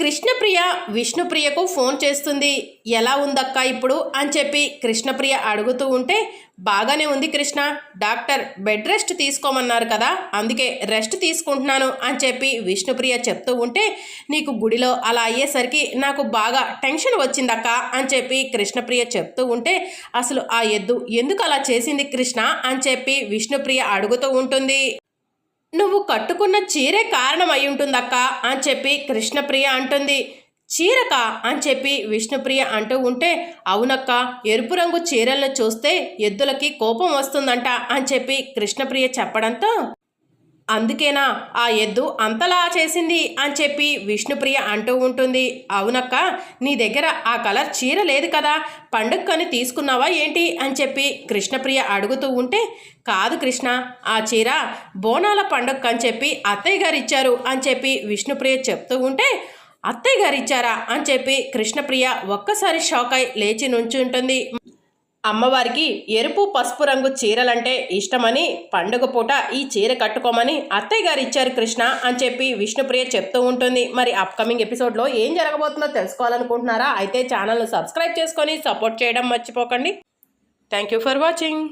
Krishnapriya విష్ణుప్రియకు phone చేస్తుంది. ఎలా ఉందక్క ఇప్పుడు? అని చెప్పి కృష్ణప్రియ అడుగుతూ ఉంటే బాగానే ఉంది కృష్ణ. డాక్టర్ బెడ్ రెస్ట్ తీసుకోమన్నారు కదా అందుకే రెస్ట్ తీసుకుంటున్నాను అని చెప్పి విష్ణుప్రియ చెప్తూ ఉంటే నీకు గుడిలో అలా అయ్యేసరికి నాకు బాగా టెన్షన్ వచ్చిందక్క అని చెప్పి కృష్ణప్రియ చెప్తూ ఉంటే అసలు ఆ ఎద్దు ఎందుకు అలా చేసింది కృష్ణ? అని చెప్పి విష్ణుప్రియ అడుగుతూ ఉంటుంది. నువ్వు కట్టుకున్న చీరే కారణం అయి ఉంటుందక్క అని చెప్పి కృష్ణప్రియ అంటుంది. చీరక అని చెప్పి విష్ణుప్రియ అంటూ ఉంటే అవునక్క ఎరుపు రంగు చీరలను చూస్తే ఎద్దులకి కోపం వస్తుందంట అని చెప్పి కృష్ణప్రియ చెప్పడంతో అందుకేనా ఆ ఎద్దు అంతలా చేసింది అని చెప్పి విష్ణుప్రియ అంటూ ఉంటుంది. అవునక్క నీ దగ్గర ఆ కలర్ చీర లేదు కదా పండుగని తీసుకున్నావా ఏంటి అని చెప్పి కృష్ణప్రియ అడుగుతూ ఉంటే కాదు కృష్ణ ఆ చీర బోనాల పండుగ అని చెప్పి అత్తయ్య గారు ఇచ్చారు అని చెప్పి విష్ణుప్రియ చెప్తూ ఉంటే అత్తయ్య గారు ఇచ్చారా అని చెప్పి కృష్ణప్రియ ఒక్కసారి షాక్ అయి లేచి నుంచుంటుంది. అమ్మవారికి ఎరుపు పసుపు రంగు చీరలంటే ఇష్టమని పండుగ పూట ఈ చీర కట్టుకోమని అత్తయ్య గారు ఇచ్చారు కృష్ణ అని చెప్పి విష్ణుప్రియ చెప్తూ ఉంటుంది. మరి అప్కమింగ్ ఎపిసోడ్లో ఏం జరగబోతుందో తెలుసుకోవాలనుకుంటున్నారా? అయితే ఛానల్ను సబ్స్క్రైబ్ చేసుకొని సపోర్ట్ చేయడం మర్చిపోకండి. Thank you for watching